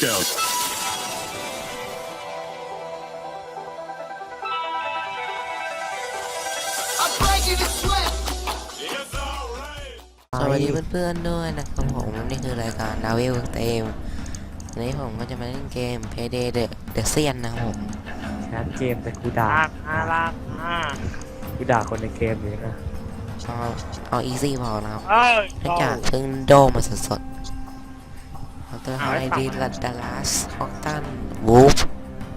down. สวัสดีเพื่อนๆด้วยนะครับผมนี่คือรายการดาวิลเตมวันนี้ผมก็จะมาเล่นเกม Payday The The s i a n นะครับผมชนะเกมแต่กูด่าลากมาลากมากูด่าคนในเกมอยู่นะเอาเอา easy พอนะครับเอ้ยเนื่องจากเพิ่งโดมาสดๆเอาตัวละครอะไรดีลัดดาลัสฮอกตันวูฟ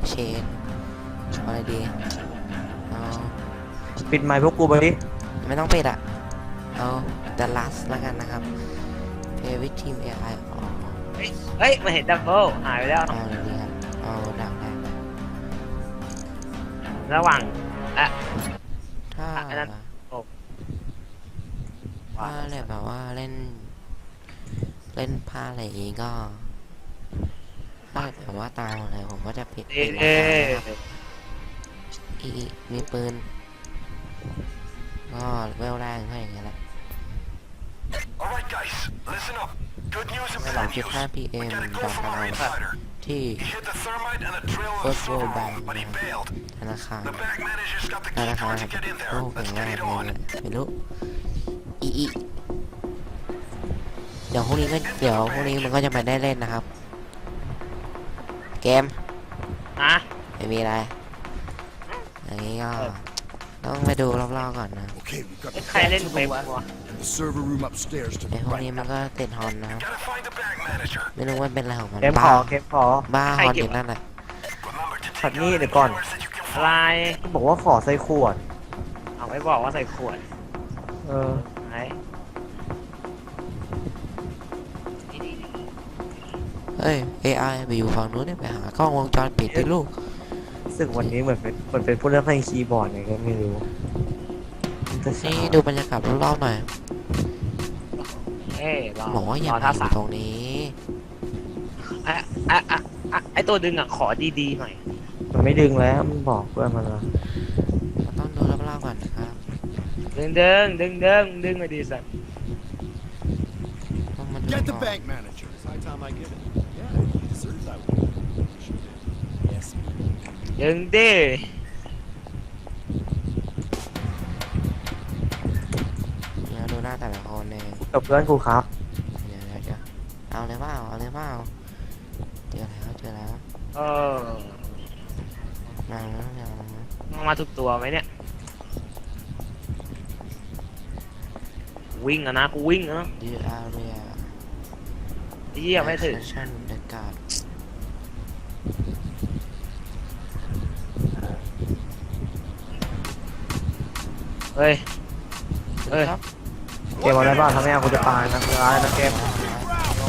เชนเอาอะไรดีเอาปิดไมค์พวกกูไปดิไม่ต้องปิดอะเอาดัลลัสแล้วกันนะครับ Play with Team AI อ๋อเฮ้ยมาเห็นดับเบิลหายไปแล้ว เอาอะไรดีครับเอาดักได้ไหมระหว่าง ถ้าอะอันนั้นถ้าเล่นแบบว่าเล่น เล่นผ้าอะไรอย่างงี้ก็ ถ้าแบบว่าตามอะไรผมก็จะปิดเอ๊ปิดรายการะนะครับอีอีมีปืนก็เวลแรงให้อย่างเงี้ยแหละ Alright guys, listen up. Good news and สาม bad จุด news. ห้า PM We got a ดอ go ก from พ our ลัง insider. ที่ He hit the thermite and the drill in the First server World Bank room, but he bailed. ธนาคาร The bank manager's got the ธ key นาคาร card ค to รับ get in โอ้ there. เก่ง Let's มาก get it เลย on. ไม่รู้อีอีเดี๋ยวพรุ่งนี้ก็เดี๋ยวพรุ่งนี้มันก็จะมาได้เล่นนะครับ เกมนะไม่มีอะไรอย่างนี้ก็ต้องไปดูรอบๆก่อนนะ Okay, we've got ใครเล่นเฟมวะ the server room upstairs to ไอ้ the พวกนี้ right. มันก็ติดฮอนนะครับ Gotta find the bank manager. ไม่รู้ว่าเป็นอะไรของมันเกมขบ้าอเกมขอบ้าใครฮอนเก็บอยู่นั่นแหละ Remember to ช็อต take นี้ out เดี๋ any ยวก่อน cameras that you can อะไร find. กูบอกว่าขอใส่ขวด เอาไม่บอกว่าใส่ขวดเออไหน เฮ้ย AI ไปอยู่ฝั่งนู้นเนี่ยไปหากล้องวงจรปิดดิลูก รู้สึกวันนี้เหมือนเป็นเหมือนเป็นผู้เล่นเพลงคีย์บอร์ดไงก็ไม่รู้จะนี่ดูบรรยากาศรอบๆหน่อยเอ้ยรอบอกว่าอย่ารอมาท่าอสายู่มตรงนี้ อะอะอะอะไอตัวดึงอะขอดีๆหน่อยมันไม่ดึงแล้วมันบอกเพื่อนมันละเราต้องดูรอบๆก่อนนะครับดึงดึงดึงดึงดึงมาดีสัตว์ต้องมาดู Get the ก่อน bank manager. It's high time I get it. Yeah, he deserves that one. Yes. ดึงดิเดี๋ยวดูหน้าแต่ละคนเองกับเพื่อนกูครับเดี๋ยวเดี๋ยวเดี๋ยวเอาเลยเปล่าเอาเลยเปล่าเจอแล้วเจอแล้วเออมาแล้วมาแล้วต้องมาทุกตัวไหมเนี่ย วิ่งอะนะกูวิ่งอะนะดีอาเรียเยี่ยไม่ถึงชั่นเดอะการ์ด เฮ้ยเอ้ยครับเกมอะไรบ้างทำไมอะกูจะตายนะร้ายนะเกมต้อ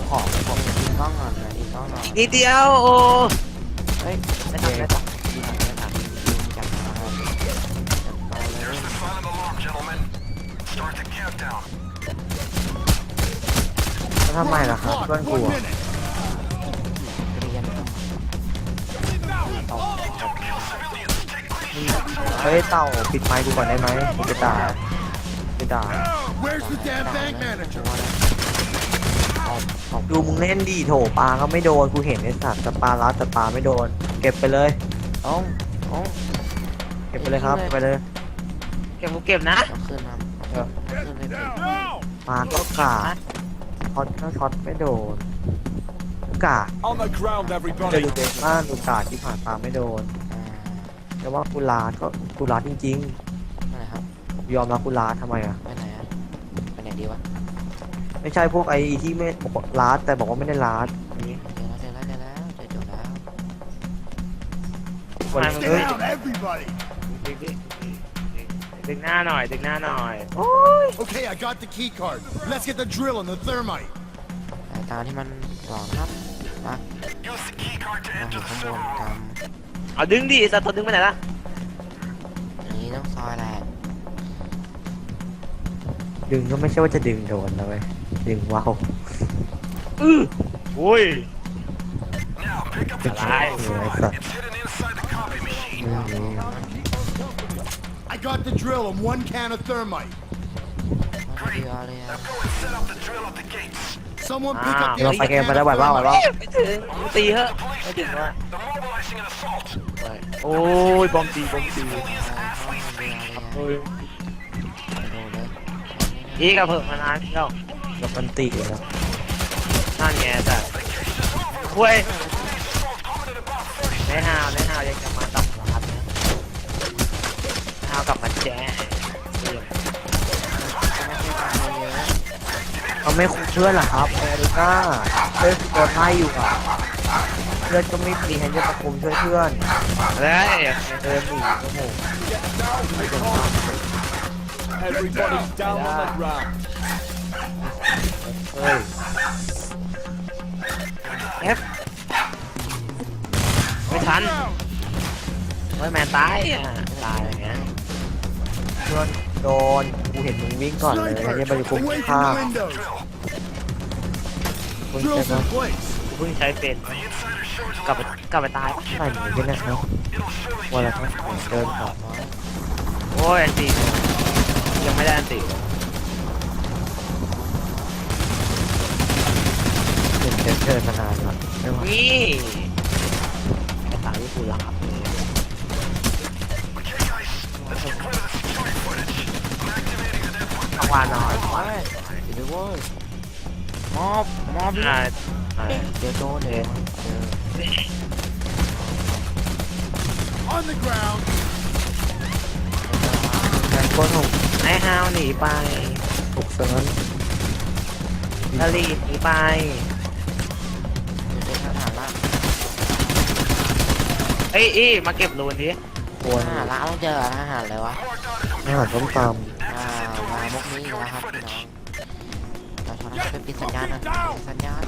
งขอผมจะอีกกล้องก่อนนะอีกกล้องหน่อยนิดเดียวโอ้เฮ้ยไม่ทำไม่ทไม่ทำไม่ทำจับมาจับมาเลย There's the silent alarm, gentlemen. Start the countdown. แล้วทำไมล่ะครับ Clock, เพื่อนกู one อะ เฮ้ยเต่าปิดไมค์กูก่อนได้ไหมกูจะด่าจะด่า Where's the damn bank manager? ออกออกดูมึงเล่นดีโถปลาก็ไม่โดนกูเห็นไอ้สัตว์แต่ปลารัดแต่ปลาไม่โดน เก็บไปเลยอ้องอ้องเก็บไปเลยครับเก็บไปเลยำเก็บกูเก็บนะเอาขึ้นมาเอาขึ้นไปเป็นปลาก็กาดช็อตก็ช็อตไม่โดนกาด On the ground, จะ everybody. ดูเด็กมากดูกาดที่ผ่านตาไม่โดนอ่า แต่ว่ากูลาดก็กูลาดจริงอะไรครับๆยอมรับกูลาดทำไมอะ ไปไหนอะไปไหนดีวะไม่ไม่ใช่พวกไอ้ที่ไม่บอกว่าลาดแต่บอกว่าไม่ได้ลาดอย่างนี้เจอแล้วเจอแล้วเจอแล้วเจอจบแล้ววันมันเอ้ย Down, everybody. ดึงดิดึงหน้าหน่อยดึงหน้าหน่อย Okay, I got the key card. Let's get the drill and the thermite. สายตาที่มันหลอกนะครับมา Use the key card to เราอ enter ยู่ the ข้างบ server นกั room. น เอาดึงดิไอ้สัตว์ตัวดึงไปไหนล่ะอย่างนี้ต้องซอยแหละดึงก็ไม่ใช่ว่าจะดึงโดนนะเว้ยดึงว้าวอื้อโอ้ย Now pick up the Alive. drill and thermite. It's hidden inside the copy machine. อืม I got the drill and one can of thermite. มาดีเอาเลยอะ Now go and set up the drill at the gates. Someone อ้า pick ว up เดี๋ยวเราไปเกมไปแล้วไหวเปล่าไหวเปล่าไม่ถึงตีเหอะไม่ถึงว่า They're mobilizing an assault. โอ้ยบอมตีบอมตีโอ้ยอีกระเพิ่มมานานแล้วแล้วมันตีเลยนะนั่นไงแต่คุยในฮาวในฮาวยังจะมาตับร้านนะฮาวกลับมาแจ้ เขาไม่คุมเพื่อนเหรอครับอเมริกาเพื่อนโดนไล่อยู่อะเพื่อนก็ไม่มีใครจะมาคุมช่วยเพื่อนเฮ้ยเดินหนีโอ้โห Everybody down on the ground. เฮ้ยเอฟไม่ทันเฮ้ยแมนตายอะตายอย่างเงี้ยเพื่อนโดนกู เห็นมึงวิ่งก่อนเลยใครจะไปคุม Away ข้า from the windows. คุณ Drills จะ in place. กูเพิ่งใช้เป็นกลับไปกลับไปตายใส่หนีกันนะครับวันละครับเดินต่อโอ้ยอันตียังไม่ได้อันตีเดินเดินเดินมานานแล้วไม่ไหวนี่ไอ้ตายที่กูรับ วานหน่อยว้ายเดี๋ยวเว้ยมอบมอบอ่าอ่าเดี๋ยวโดนเดี๋ยวเดี๋ยว On the ground. งานก้นของไอ้ฮาวหนีไปถูกเซิร์นลาลีหนีไปเดี๋ยวเป็นทหารละเอ้ยอี้มาเก็บรูนดิควรทหารละต้องเจอทหารเลยวะอาหารต้มตอ่า มามุกนี้อีกแล้วครับพี่น้องเราชนะเป็นปิดสัญญาณนะปิดสัญญาณำ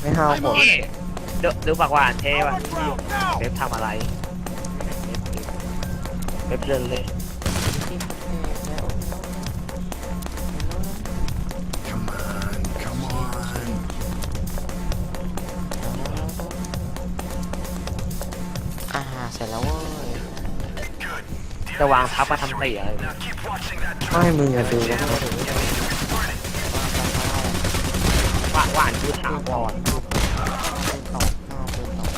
ไม่ห้าวหมดนี่ดูดูปากหวานเท่ว่ะเว็บทำอะไรเว็บเดินเลย จะวางทับมาทำเตะอะไรเนี่ย Keep watching that ไม่มึงอะดูแล้วหวานหวานคือถาวรปืนตกเอาปืนตก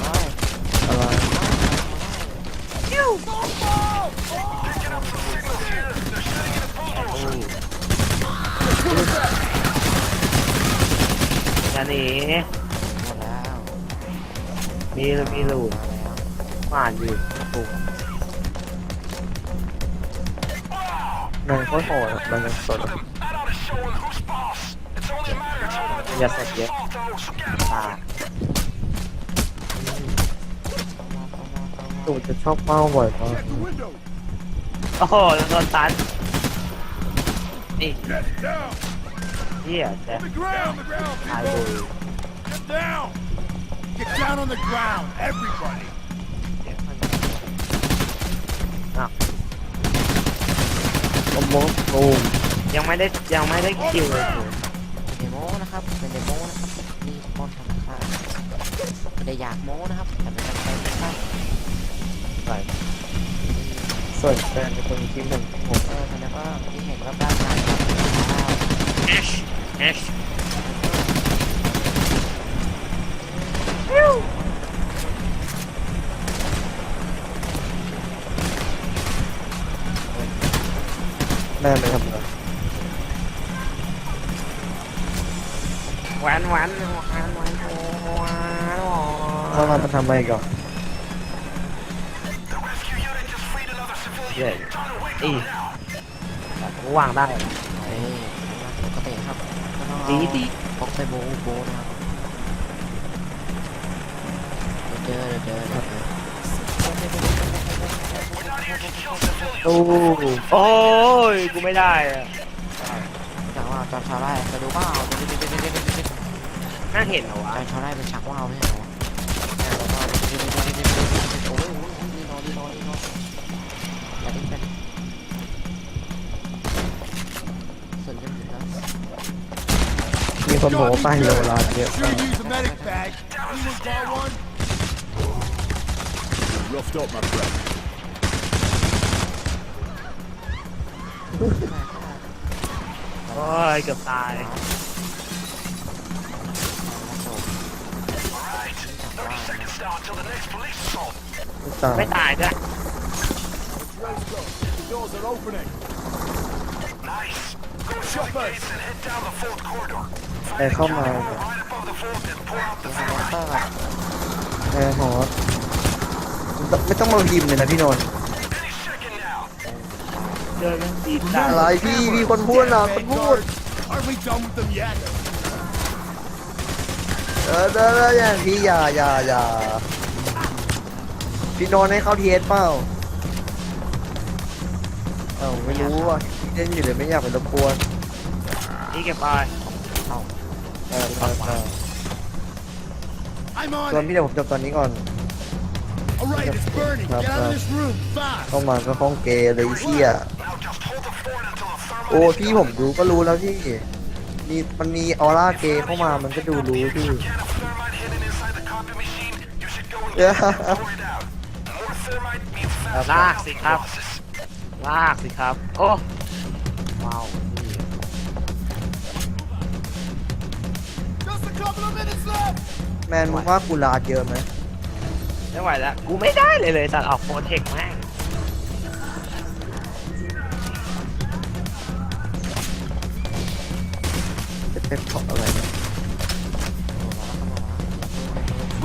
เฮ้ยอะไรอย่าหนีหมดแล้วมีมีรูนมาแล้วหวานอยู่ ถูกนางก็โหดอะมันยังสดอะ That ought to show him who's boss. It's only a matter of time อย่าเสร็จเยอะ before those who get ตาตูดจะชอบเป้าบ่อยมาก Check the window. โอ้โหโดนตันนี่ Get down. เฮียแจ๊ On the ground. the ground. ตายเลย Get down. Get down on the ground, everybody. โอ้โหตูมยังไม่ได้ยังไม่ได้คิวเลยเป็นเดโมนะครับ เป็นเดโมนะครับนี่ป้อนธรรมชาติไม่ได้อยากโม้นะครับแต่เป็นการใช้ไม่ได้ส่วนแฟนเป็นคนที่หนึ่งผมเออแล้วก็ที่เห็นว่าด้านในครับเอชเอช แม่ไม่ทำอะไรแหวนแหวนแหวนแหวนแหวนถ้าเรามาทำอะไรก่อน The rescue unit just freed another civilian. เย้ Time to wake อี up now. วางได้เฮ้ยปกติครับก็ต้องเอาดีดีพกไปโบว์โบว์นะครับเดี๋ยวเจอเดี๋ยวเจอเดี๋ยวเจอ We're not here to kill civilians. ตู้โอ้ยกูไม่ได้อะแต่ว่าจอมชาวไร่ไปดูเปล่าเดี๋ยวเดี๋ยวเดี๋ยวเดี๋ยวเดี๋ยวเดี๋ยวน่าเห็นเหรอวะจอมชาวไร่เป็นชักว่าวไม่ใช่เหรอแล้ยดี๋ยวเดี๋ยวเดี๋ยวเดี๋ยวเดี๋ยวโอ้ยรีโนรีนรีโนอย่าดิ้นกันส่วนยังอยู่นะมีคนบอกว่าป้ายโลลาเยอะ Sure use a medic bag. Anyone got one? Roughed up, my friend. โอ้ยเกือบตาย Alright, 30 seconds now until the next police assault. ตายไม่ตายด้วย Let's go. The doors are opening. Nice. Go through the gates and head down the fourth corridor. แอร์เข้ามา Right above the vault and pour out the มอเตอร์ก่อนแอร์ฮอสไม่ต้องมาพิมพ์เลยนะพี่นนท์ Any second now. เดินกันดีตาอะไรพี่มีคนพูดนะคนพูด Aren't we done with them yet? เออเออเอออย่างพี่อย่าอย่าอย่าพี่นนท์ให้เข้าเทียสเปล่าเอ้าไม่รู้อะพี่เล่นอยู่เลยไม่อยากไปรบกวนนี่เก็บไปเออเออเออ I'm ส่วน on พี่ it. เดี๋ยวผมจบตอนนี้ก่อน All right, it's burning. Up, Get out of up. this room fast. เข้ามาก็ห้องเกย์เลยไอ้เชี่ย โอ้ is พี่ gone. ผมดูก็รู้แล้วพี่มีมันมีออร่าเกย์เข้ามามันก็ดูรู้พี่ Can of thermite hidden inside the copy machine? You should go and Yeah. pour it out. More thermite means faster ลากสิครับ losses. ลากสิครับ โอ้ว้าว Just a couple of minutes left. แมนมึงว่ากูลาดเยอะไหมไม่ไหวแล้วกูไม่ได้เลยเลยตัดออกโปรเทคแม่ง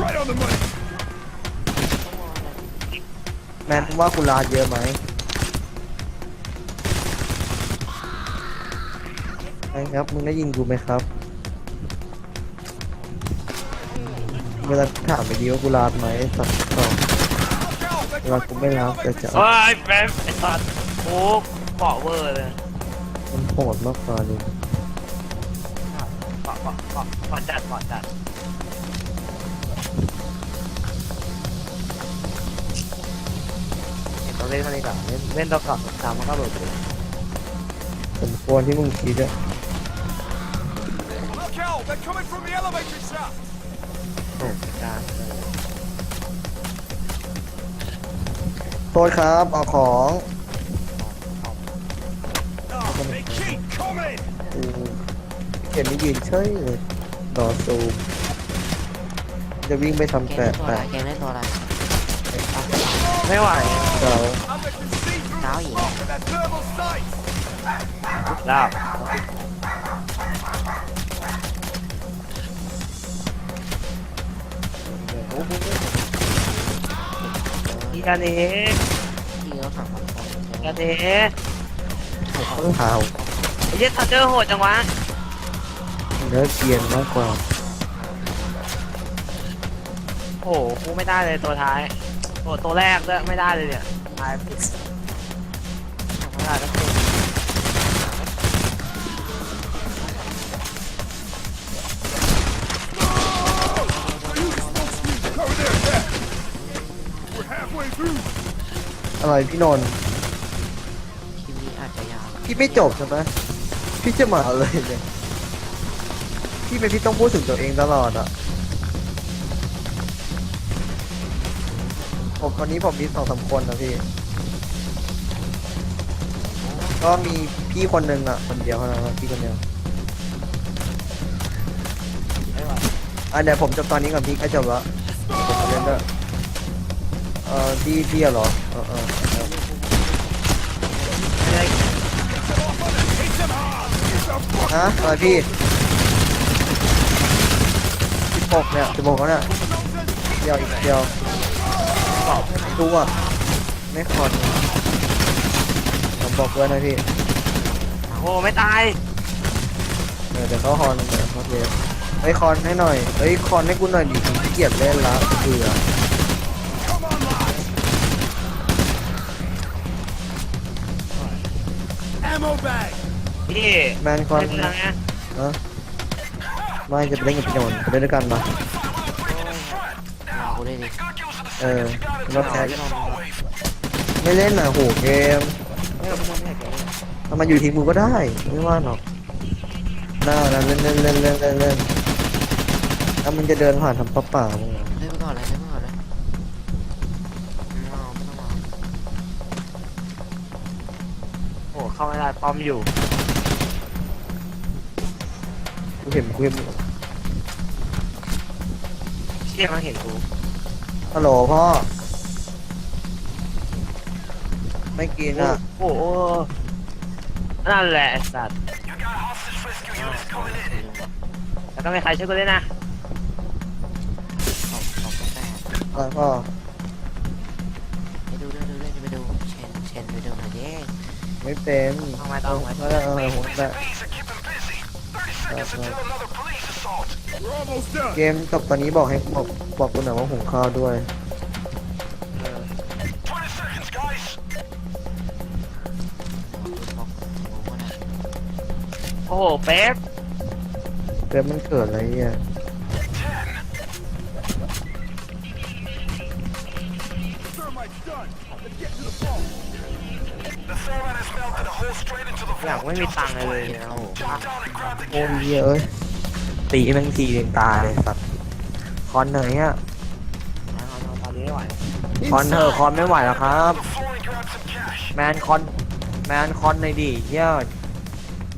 Right on the money. แมนมึงว่ากูลาดเยอะไหมไอ้ครับ มึงได้ยินกูไหมครับเวลาถามไปดีว่ากูลาดไหมสักสองเวลากูไม่รับแต่จะโอ้ยแฟมไอ้สัตว์โอ้เกาะเวอร์เลยมันโหดมากกว่าเลยเกาะเกาะเกาะเกาะจัดเกาะจัด เห็นต้องเล่นเท่านี้ก่อนเล่นเล่นตัวเกาะตามมันก็หลุดเลยสมควรที่มึงคิดอะ Look out! They're coming from the elevator shaft. โอ้ยการโทษครับ เอาของ Oh, they keep coming. กูเขียนนี่ยืนเฉยเลยรอซูม จะวิ่งไปทำเกมแปะเล่นตัวอะไรแปะเกมเล่นตัวอะไรไม่ไหวเก่า And they can see through Now the you- smoke of their thermal sights. แล้วอีกันเองที่เขาสั่งมาคนอีกันเองต้องเท้าไอ้เหี้ยทันเดอร์โหดจังวะเนื้อเกรียนมากกว่า โอ้โหกูไม่ได้เลยตัวท้ายตัวตัวแรกด้วยไม่ได้เลยเนี่ยตายผิดไม่ได้แล้วกู Cover there, there. We're halfway through. อะไรพี่นนท์ทีวีอาจจะยาวพี่ไม่จบใช่ไหมพี่จะมาเลยเนี่ยพี่เป็นพี่ต้องพูดถึงตัวเองตลอดอะ ผมวันนี้ผมมีสองสามคนนะพี่ ก็มีพี่คนหนึ่งอะคนเดียวเท่านั้นอะพี่คนเดียวอะเดี๋ยวผมจบตอนนี้ก่อนพี่ใกล้จบล้วผมเล่นด้วยเอ่อพี่พี่เหรอเออเออฮะอะไรพี่สิบหกเนี่ยสิบหกแล้วเนี่ยเดียวอีกเดียว ไม่รู้อะไม่คอนผมบอกด้วยนะพี่ โอ้ไม่ตาย เออเดี๋ยวเขาคอนเดี๋ยวเขาเทสไอ้ยคอนให้หน่อยเอ้ยคอนให้กูหน่อยดิผมขี้เกียจเล่นละเบื่อ Come on, lads. Ammo bag. พี่แมนคอนเป็นยังไงฮะไม่จะไปเล่นกับพี่โนนท์ไปเล่นด้วยกันมารอกูได้ดิ เออแล้วแพ้พี่นนท์ไม่เล่นอะโหเกมไม่เอาพี่นนท์ไม่ให้แกเลยถ้ามันอยู่ทีมกูก็ได้ ไม่ว่าหรอกน่านะเล่นเล่นเล่นเล่นเล่นเล่นถ้ามันจะเดินผ่านทำป้าป่ามึงอะเล่นไปก่อนเลยเล่นไปก่อนเลยไม่เอาไม่ต้องเอาโอ้เข้าไม่ได้ป้อมอยู่เห็นกูเห็นเชี่ยมันเห็นกู ฮัลโหลพ่อ ไม่กินอะ โอ้โหนั่นแหละไอ้สัตว์ You got hostage rescue units coming in. แล้วก็ไม่ใครช่วยกูด้วยนะขอบขอบแปดอะไรพ่อ ไปดูดูดูเล่นไปดูเชนเชนไปดูหน่อยดิไม่เป็นทำไมต้องเออเออหัวแต่ Bees are keeping busy. 30 seconds until another police เกมจบตอนนี้บอกให้บอกบอกกูหน่อยว่าหุงข้าวด้วย20 seconds, guys. โอ้โหเป๊ปเกมมันเกิดอะไรเนี่ย Thermite's done. Let's get to the phone. The thermite has melted a hole straight into the อยาก vault. ไม่มีตังค์เลยนะโอ้โห Jump down and grab the โอ้ย cash. เหี้ยเอ้ย ตีแม่งทีเรียงตาเลยสัตว์คอนไหนอะเอาเอาตอนนี้ไม่ไหวคอนเถอะคอนไม่ไหวแล้วครับ The floor and grab some cash. แมนคอนแมนคอนในอยดิเหี้ย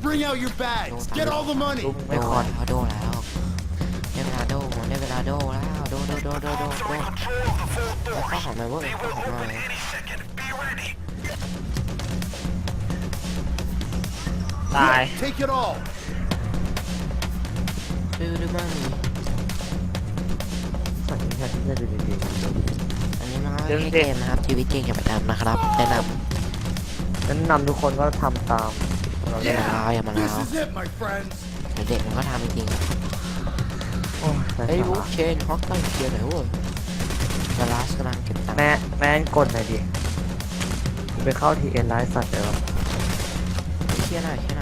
Bring out your bags. Get all the money. ลุงโดไม่นคอนเขาโดนแล้วได้เวลาโดนได้เวลาโดนแล้วโดนโดนโดนโดนโดนโดน Control of the vault แล้ว doors. ก็หอมหน่อยเว้ย They ก็ will หอมหน่อย open any second. Be ready. ตาย Take it all. ดูดูมั่งสัตว์นี้แค่ที่จะดูดีอันนี้มันก็แค่เกมนะครับชีวิตจริงอย่าไปทำนะครับแนะนๆนั้นนำทุกคนก็ทำตามเราำอเล่ย่านมาล้าอย่ามา This ล้า is it, my friends. เดี๋ยวเด็กมันก็ทำจริงโอ้ยๆไร้เฮ้ยสาบุ๊ระกเชนฮอกตั้งเชียร์หน่อยเว้ยดาลัสกำลังเก็บตังค์แม่แม่นกดหน่อยดิกูไปเข้าทีเอ็นไลฟ์สัตว์เลยวะเชียร์หน่อยเชียร์หน่อยโอ้ยโอ้ย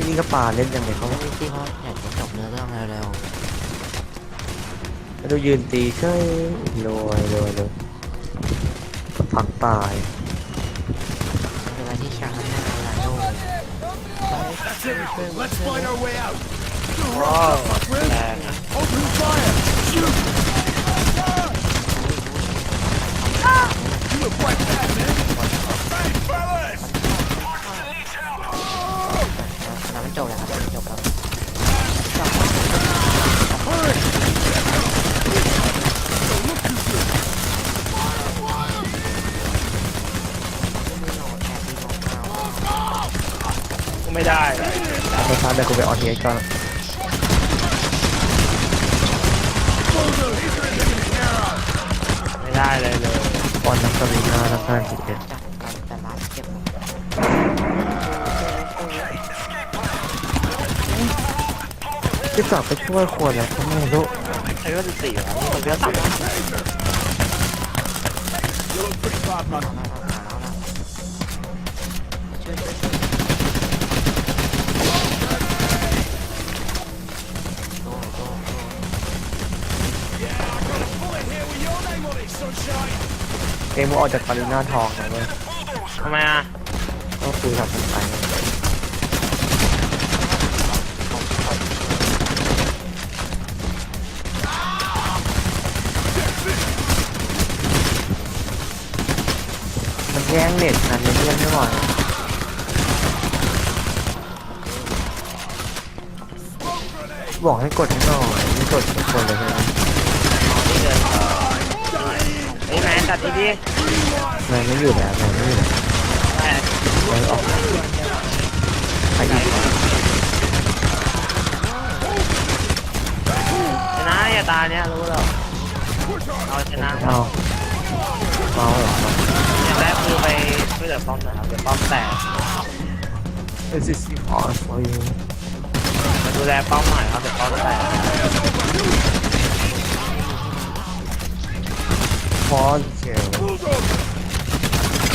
ที่นี่ก็ป่าเล่นยังไงเขาเขาไม่ที่เขาอยากจะจบเนื้อเรื่องเร็วแล้วดูยืนตีเฉยรวยรวยเลยผักตายๆมันเป็นอะไรที่ช้าหน้าเวลาโดน That's it. Let's find our way out. ว้าว Friends, แรง ไออนเทสก่อนไม่ได้เลยเลยออนนักสวีนานักการทีเอ็นจัดการแต่ละเก็บที่กลับไปช่วยคนแล้วก็ไม่รู้ใช้ก็สิบสี่แล้วมันเลือกตัด You look เกมมึงออกจากปารีนาทองนะเว้ยทำไมอะต้องคุยกับคนไทยมันแย่งเน็ตกันเล่นไม่ไหวบอกให้กดให้หน่อยไม่กดทุกคนเลยใช่ ดดีดีแมนไม่อยู่แล้วแมนไม่อยู่แล้วๆแต่แมนออกใครอีกวะชนะอย่าตาเนี้ยรู้หรอกเราชนะเอาเมาเหรออย่างแรกคือไปช่วยเหลือป้อมนะครับเดี๋ยวป้อมแตกเอซิซี่พอสฟอร์ยูมาดูแลป้อมหน่อยครับเดี๋ยวป้อมแตก พอสเชล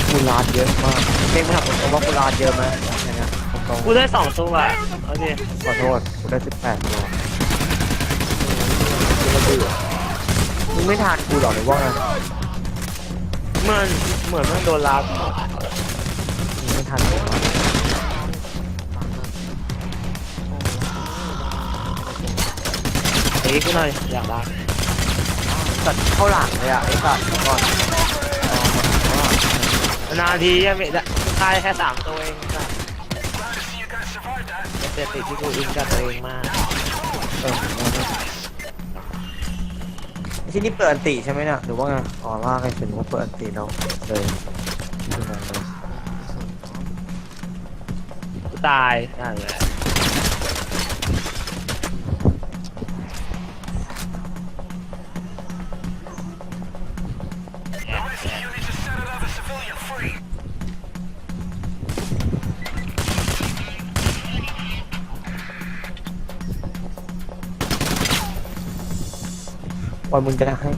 กูลาดเยอะมากเก่งมาถามผมว่ากูลาดเยอะไหมเนี่ยนะผมตรงกูได้สองตัวอะเอาดิขอโทษกูได้สิบแปดตัวมึงไม่ทานกูหรอกหรือว่าไงเหมือนเหมือนมันโดนลาบมึงไม่ทานกูวะตีกูหน่อยอยากได้ สัตว์เข้าหลังเลยอะไอ้สัตว์ก่อนนาทียังไม่ได้ฆ่าได้แค่สามตัวเอง Glad to see you guys survived that. เปลี่ยนติดที่กูอินกับตัวเองมากเออที่นี่เปิดอันติใช่ไหมเนี่ยหรือว่าไงอ๋อลากให้ถึงว่าเปิดอันติเลยชั่วโมงเลยตายนั่นแหละ อยมึงจะให้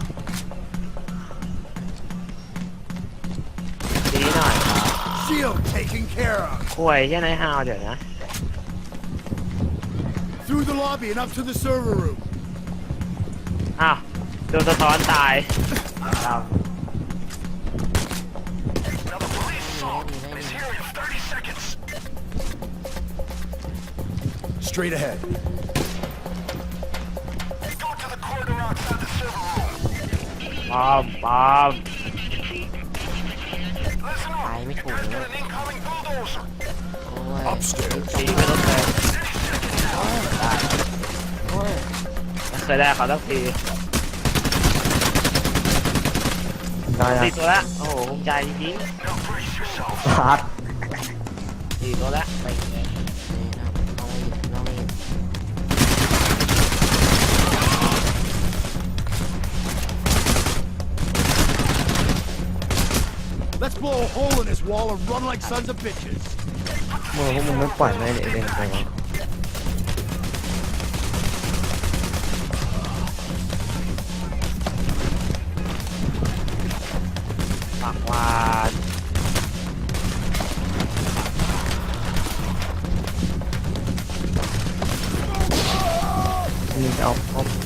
ดีหน่อย Shield taken care of. ควยใช่ไหมฮาวเดี๋ยวนะ Through the lobby and up to the server room. อ้าวโดนสะท้อนตายเรา Now the police assault is here in 30 seconds. Straight ahead. The corridor outside the server room. ปอมปอม Listen ไป up. ไม่ถูก There's เลย been an incoming bulldozer. โอ้ย Upstairs. ดีไม่ต้องเลยโอ้ยไม่เคยได้เขาสักทีได้สี่นะตัวละโอ้โหภูมิใจจริง Now brace yourself. ชาร์จๆสี่ตัวละไป blow a hole in this wall and run like sons of bitches. มือพวกมึงไม่ปล่อยไม่เล่นไปวะ ปากหวาน มึงจะเอาเข้าไ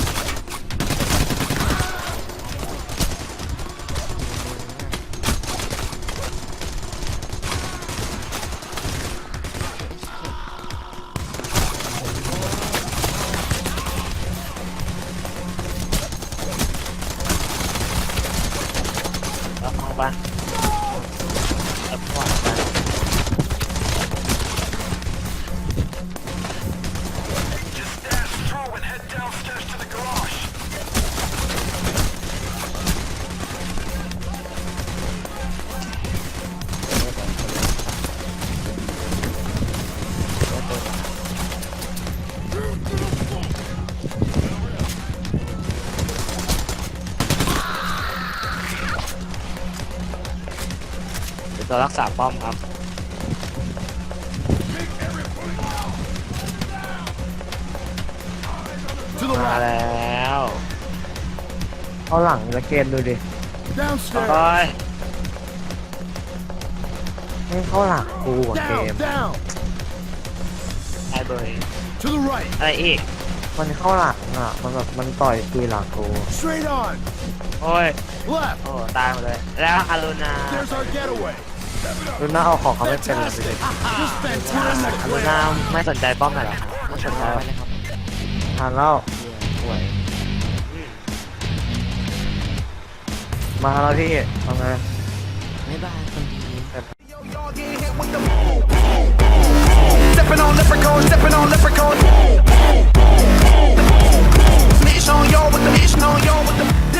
ไปแล้วม ป้อมครับ To the มา right. แล้วเข้าหลังแล้วเกมดูดิ Downstairs. โอ้ยไม่เข้าหลังกูอะเกม Down, down. ไอ้เบย To the right. อะไรอีกมันเข้าหลังอะ มันแบบมันต่อยคุยหลังกู Straight on. โอ้ย Left. โอ้ตายหมดเลย แล้วอารุณา ลูน่าเอาของเขาไม่เป็นเลยลูน่าไม่สนใจป้อมหน่อยหรอไม่สนใจเลยครับทานแล้วสวยมาแล้วพี่ทำไงไม่บาคนดี Nitch on y'all with the nation on y'all with the.